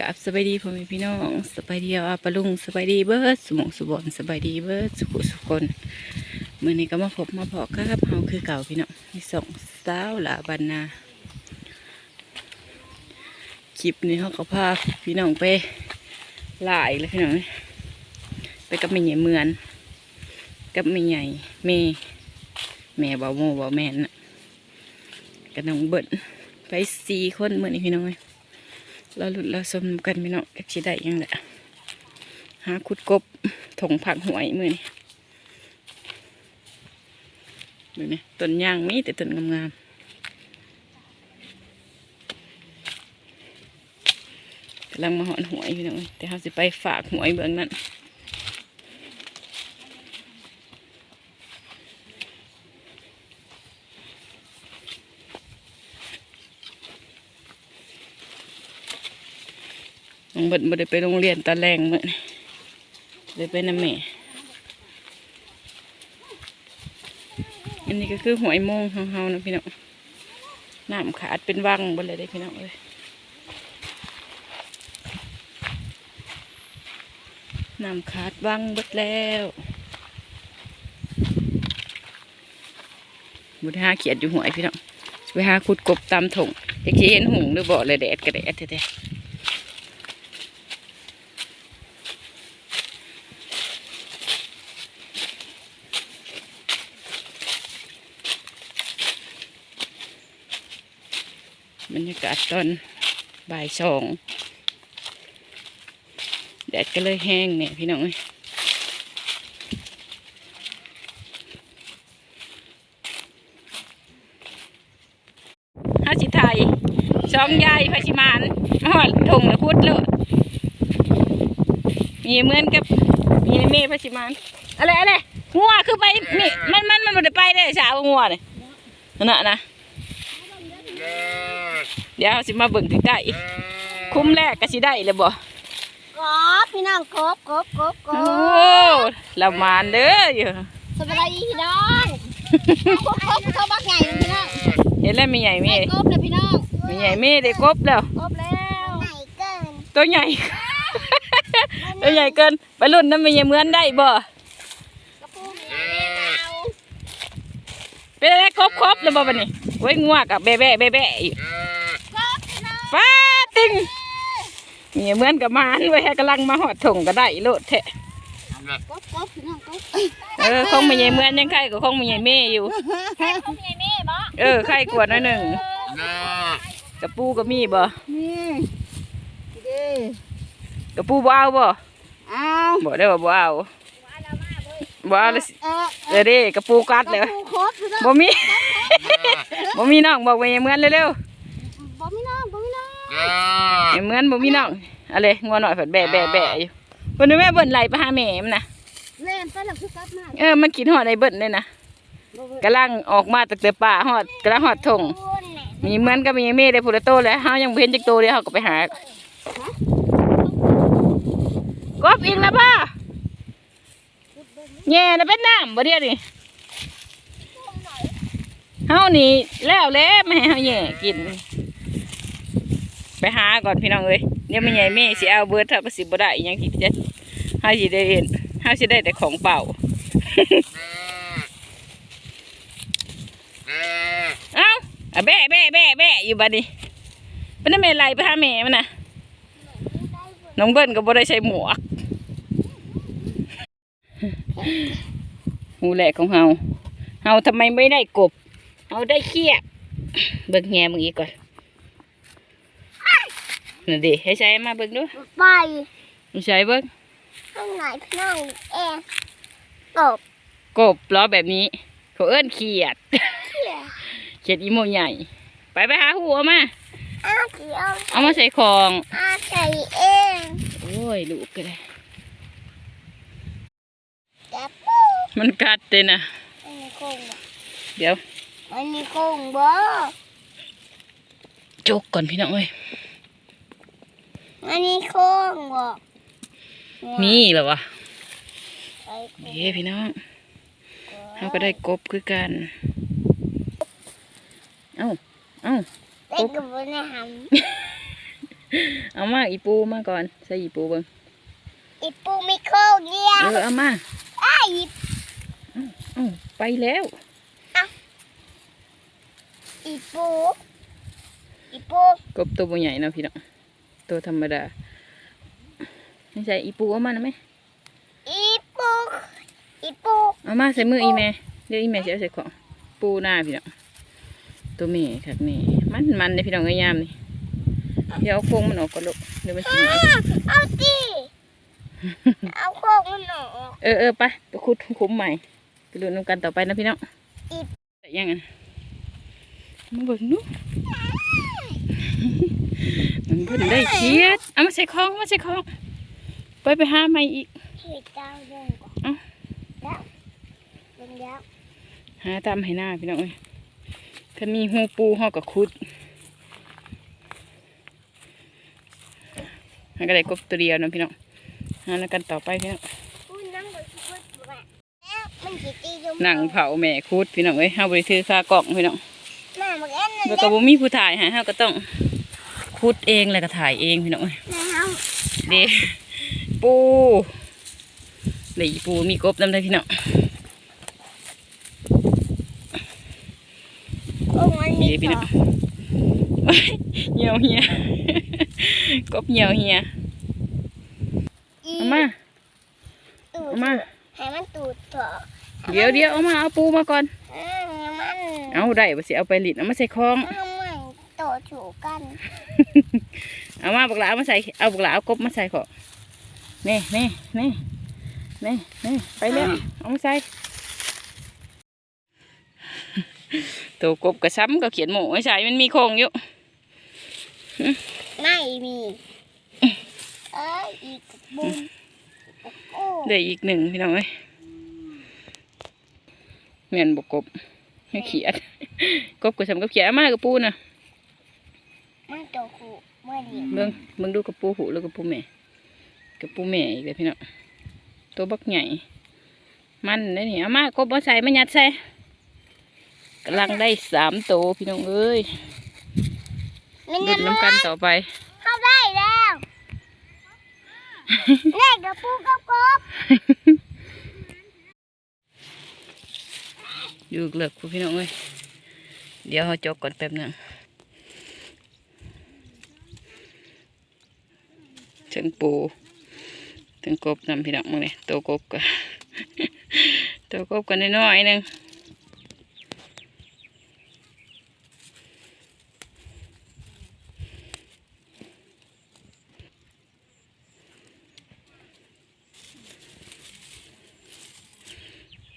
กับสบายดีพ่อแม่พี่น้องสบายดีอาปะลุงสบายดีเบิร์ดสมองสุบอนสบายดีเบิร์ดสุขสุขคนเมื่อนี้ก็มาพบมาพอครับเฮาคือเก่าพี่น้องมีสองสาวหลาบันนาคลิปนี้เขาก็พาพี่น้องไปหลายเลยพี่น้องไปกับแม่ใหญ่เมือน กับแม่ใหญ่แม่แม่เบาโมเบาแม่นน่ะกับน้องเบิร์ดไปสี่คนเมื่อนี้พี่น้องเอ้ย เราหลุดเราสมกันไม่น้องก็สิได้ยังแหละหาขุดกบถงผักหวยมือนี่มือนี่ต้นยางมีแต่ต้นงามๆกำลังมาหอนหวยพี่น้อยแต่เขาสิไปฝากหวยเบื้องนั้น น้องเบิดบ่ได้ไปโรงเรียนตอนแรงเมื้อนี้เลยไปน้ำแม่อันนี้ก็คือหวยโมงของเฮานะพี่น้องน้ำขาดเป็นวังบ่เลยได้พี่น้องเลยน้ำขาดวังบดแล้วบุญหาเขียดอยู่หวยพี่น้องไปหาขุดกบตามถงอยากสิเห็นหงหรือบ่อเลยแดดกระแดดแท้ๆ บรรยากาศตอนบ่ายสองแดดก็เลยแห้งเนี่ยพี่น้องเอ้ยห้าสิไทยสองยายพชิมานหอดถงละคุดเลยมีเหมือนกับมีเมฆพชิมานอะไรอะไรงัวคือไปมีมันมันมันไม่ได้ไปได้สาวงัวเนี่ยนั่นนะ เดี๋ยวสิมาเบิ่งใกล้ๆคุ้มแรกก็สิได้เลยบ่กบพี่น้องกบกบกบกโอ้บละมานเด้ออยู่สบายดีพี่น้องกบกบเขาบักใหญ่เลยพี่น้องเห็นแล้วมีใหญ่มีได้กบเลยพี่น้องมีใหญ่มีได้กบแล้วกบแล้วใหญ่เกินตัวใหญ่ตัวใหญ่เกินไปรุ่นนั้นมีใหญ่เหมือนได้บ่กระปุกเอาเป็นอะไรครบครบเลยบ่บัดนี้ไว้งัวกับแบะแบะแบะแบะอยู่กบพี่น้องฟ้า ติงมีเหมือนกับมานไว้ให้กำลังมาหอดถงก็ได้โลดแท้กบกบพี่น้องกบเออคงมีใหญ่เหมือนยังไข่ก็คงมีใหญ่เม่อยู่แค่กบใหญ่แม่บ่เออไข่กวดหน้อยหนึ่งกระปูก็มีบ่นี่ดีกระปูบ่เอาบ่เอาบ่ได้บ่บ่เอาบ่เอาเลยสิเออเดี๋ยวดิกระปูกัดกเลยระปุกครบพี่น้องบ่มีบ่มีน้องบอกว่าอย่าเหมือนเร็วบ่พี่น้องบ่พี่น้อง ๆอย่า เหมือนบ่มีน้องเอะไรงัวหน่อยฝัดแบะแบะแบะอยู่เพิ่นว่าแม่เบิ่นไหลไปหาแม่มันน่ะเล่นไปแล้วคือกลับมาเออมันกินฮอดไอ้เบิ่นเลยนะกำลังออกมาตั้งแต่ป่าฮอดกำลังฮอดทงคุณแหละมีเหมือนกับมีแม่ได้ผู้ละโตแล้วเฮายังบ่เห็นจักโตเดียวเฮาก็ไปหากบอีกแล้วป่ะแย่น่ะเป็นน้ำบ่เดียวนี่เฮานี่แล้วแหล้วไม่ให้เฮาแย่กิน ไปหาก่อนพี่น้องเอ้ยเดี๋ยวไม่ใหญ่แม่สิเอาเบิร์ดถ้าประสิบ่ได้อิหยังที่จะเฮาสิได้เห็นเฮาสิได้แต่ของเปล่าเอ้าแบะแบะแบะแบะอยู่บัดนี้เป็นนั่นแม่ไหลไปหาแม่มันนะน้องเบิ้ลก็บ่ได้ใส่หมวกหูแหลกของเฮาเฮาทำไมไม่ได้กบเฮาได้เขี้ยเบิ่งแหมึงอีกก่อน นั่นดิให้ใช้มาเบิ่งดูไปใช้เบิ่งข้างไหนพี่น้องเองกบกบล้อแบบนี้เขาเอิ้นเขียดเขี่ยเขียดอีโมใหญ่ ไปไปหาหูเอามาอาเขียวเอามาใส่ของอาใส่เองโอ้ยลูกก็ได้จับปูมันกัดเลยนะอันนี้คงบ่เดี๋ยวอันนี้คงบ่จกก่อนพี่น้องเอ้ย อันนี้คงบ่มีเหรอวะใส่คงเย้พี่น้องเราก็ได้กบคือกัน เอ้า เอ้าได้กับบ่ได้หเอามาอีปูมาก่อน ใส่อีปูเบิ่งอีปูมีโคกเดียเอวอเอามาไอ้อีเอ้าไปแล้วอีปูอีปูกบตัวบ่ใหญ่เนาะพี่น้อง ตัวธรรมดาไม่ใช่อีปูเอามานะไหมอีปูอีปูเอามาใส่มืออีแม่เดี๋ยวอีแม่จะเอาใส่ของปูหน้าพี่น้องตัวแม่ครับแม่มันมันเลยพี่น้องเอ้ยยามนี่เดี๋ยวเอาโครงมันออกก่อนลูกเดี๋ยวมันสิหนีเอาดิเอาโคกมันออกเออเออไปไปขุดคุ้มใหม่ไปลุ้นนำกันต่อไปนะพี่น้องอีแต่ยังไงมันบ่นู้ มันเพิ่นได้เชียดเอามาใส่ของเอามาใส่ของไปไปหาใหม่อีกขีดเจ้าเดินก่อนเอ้าแล้วเป็นแล้วหาตามให้หน้าพี่น้องเอ้ยถ้ามีหูปูเฮาก็ขุดหาก็ได้กบตัวเดียวนะพี่น้องหาแล้วกันต่อไปพี่น้องพูดนั่งบนพูดแม่แล้วมันขีดตีจมนั่งเผาแม่ขุดพี่น้องเอ้ยเฮาบ่ได้ถือคากล่องพี่น้องแม่มาเล่น แล้วก็บ่มีผู้ถ่ายให้เฮาก็ต้องขุดเองแล้วก็ถ่ายเองพี่น้องเอ้ยแม่เอาเด้ปูเลยปูมีกบนำได้พี่น้องโอ้มันมีเด้พี่น้องเหี่ยวเหียกบเหี่ยวเหียอีเอามาตูดเอามาให้มันตูดเถอะเดี๋ยวเดี๋ยวเอามาเอาปูมาก่อนเออมัน เอาได้บ่สิเอาไปลิดเอามาใส่คลองเอามันโตถูกกันเอามาบักหลาเอามาใส่เอาบักหลาเอากบมาใส่ขอนี่นี่นี่นี่นี่ไปแล้วเอามาใส่ตัวกบกระซ้ำก็เขียนหมูไว้ใส่มันมีโครงอยู่ไม่มีเอ้ยอีกบุ้มโอ้ได้อีกหนึ่งพี่น้องเอ้ยเมียนบกกบไม่ เขียดกบกระซ้ำก็เขียดเอามากระปูน่ะมันโตคู่ไม่ดีเบิ่งเบิ่งดูกระปูหูแล้วกระปูแม่กระปูแม่อีกเลยพี่น้องตัวบักใหญ่ มันได้นี่เอามากบมาใส่มายัดใส่กำลังได้สามตัวพี่น้องเอ้ยมันดุจะดมือน้ำกันต่อไปเข้าได้แล้วเล่นกับปูกับกบ อยู่เลิกพี่น้องเอ้ยเดี๋ยวเขาจกก่อนแป๊บหนึงถึงปูถึงกบนำพี่น้องมึงเลยตัวกบก็ตัวกบกันน้อยๆหนึง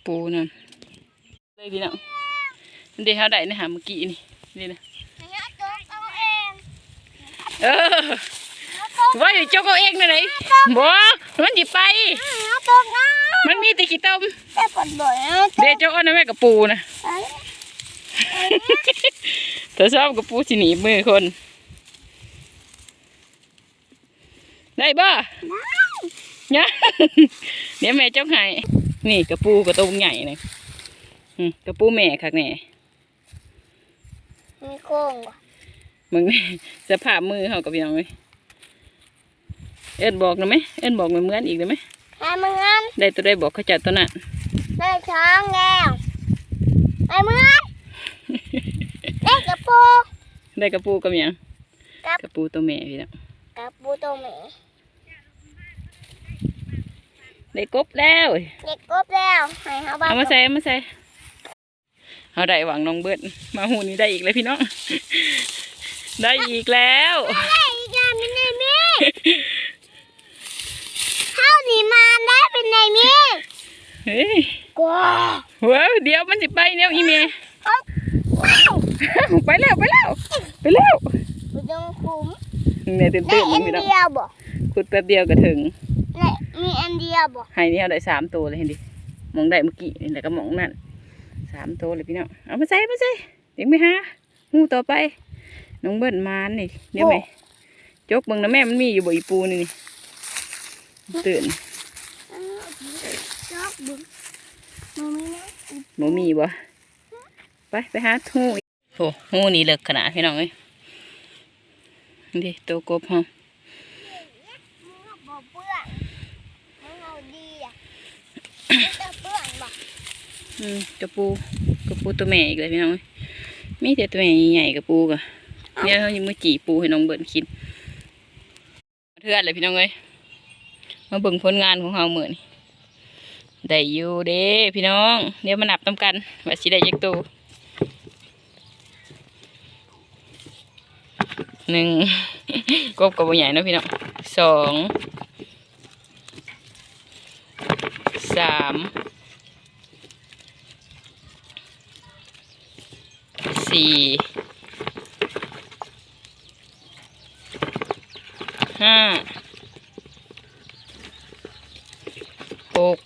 ปูนำ เลยพี่น้องเดี๋ยวเขาได้นะหาเมื่อกี้นี่นี่นะเนี่ยตัวเอาเองเออว่าอยู่เจ้าก็เองนะไหนบ่มันหยิบไปเอาตัวนะมันมีแต่ขี้ต้มแต่ปวดบ่อยนะเดี๋ยวเจ้าอ้อนนะแม่กับปูนะเอ้ยเธอชอบกับปูสิหนีบมือคน ได้บ่เนี่ยเดี๋ยวแม่เจ้าให้นี่กระปูกระตุ้งใหญ่เลยอืม กระปูแม่คักแน่มีโค้งว่ะมึงสภาพมือเขากับยังไงเอ็นบอกหน่อยไหมเอ็นบอกเหมือนเหมือนอีกได้ไหมให้มึงงั้นได้ตัวได้บอกเขาจัดตัวนั้นได้ช้องแล้วให้มึงงั้นได้กับปูได้กระปูกับหยังกับกระปูตัวแม่พี่น้องกับปูตัวหมีได้กบแล้วเด็กกบแล้วให้เขาบ้าเอามาใส่เอามาใส่ เอาได้หวังน้องเบิดมาหูนี้ได้อีกเลยพี่น้อง ได้อีกแล้วได้อีกแล้วเป็นไงมี่เข้าหนีมาได้เป็นไงมี่เฮ้ยกลัวว้าวเดี๋ยวมันสิไปเดี๋ยวอีเมย์เอาว้าวไปแล้วไปแล้วไปแล้วไม่ต้องคุ้มเนี่ยตื่นได้เต้นอันพี่น้องเดียวบ่ขุดแป๊บเดียวก็ถึงได้มีอันเดียวบ่ให้นี่เอาได้สามตัวเลยเห็นดิมองได้เมื่อกี้นี่แหละก็มองนั่น สามตัวเลยพี่น้องเอามาใส่มาใส่เดี๋ยวไม่หางูต่อไปน้องเบิ้ลมานนี่เดี๋ยวไหมจกเบิ่งนะแม่มันมีอยู่บ่อีปูนี่นี่ตื่นอ้าวชอบบึ้งมึงมีนะหมูมีบ่ไปไปหาทูอีกโอ้หูนี่เลิกขนาดพี่น้องเอ้ยดิตัวกบเฮามึงเอาบ่เปื้อนมึงเอาดีอะมึงจะเปื้อนบ่อืมกระปูกระปูตัวแม่อีกเลยพี่น้องเอ้ยมีแต่ตัวแม่ใหญ่ๆกระปูกะเนี่ยเขายังมือจีปูให้น้องเบิร์นกินเทือนเลยพี่น้องเอ้ยมาเบิ่งผลงานของเฮาเหมือนได้อยู่เด้พี่น้อง เดี๋ยวมานับตำกันว่าสิได้ยักตัวหนึ่งกบกับใหญ่เนาะพี่น้องสองสาม สี่ห้าหก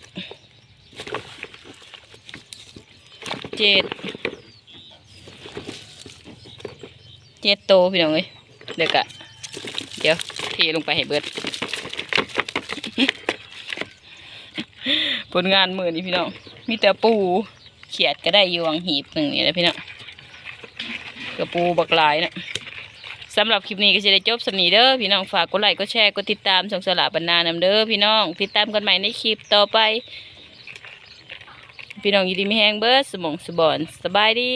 เจ็ดเจ็ดโตพี่น้องเอ้ยเดี๋ยวกะเดี๋ยวเทลงไปให้เบิดผลงานมือนี่พี่น้อง มีแต่ปูเขียดก็ได้ยวงหีบหนึ่งนี่แหละพี่น้อง ระปูบักหลายนะสำหรับคลิปนี้ก็จะได้จบสำนีเด้อพี่น้องฝากกดไลค์กดแชร์กดติดตามช่งสลาบรรณานำเด้อพี่น้อง ติดตามกันใหม่ในคลิปต่อไป พี่น้องยินดีมีแห้งเบิดสมองสบอนสบายดี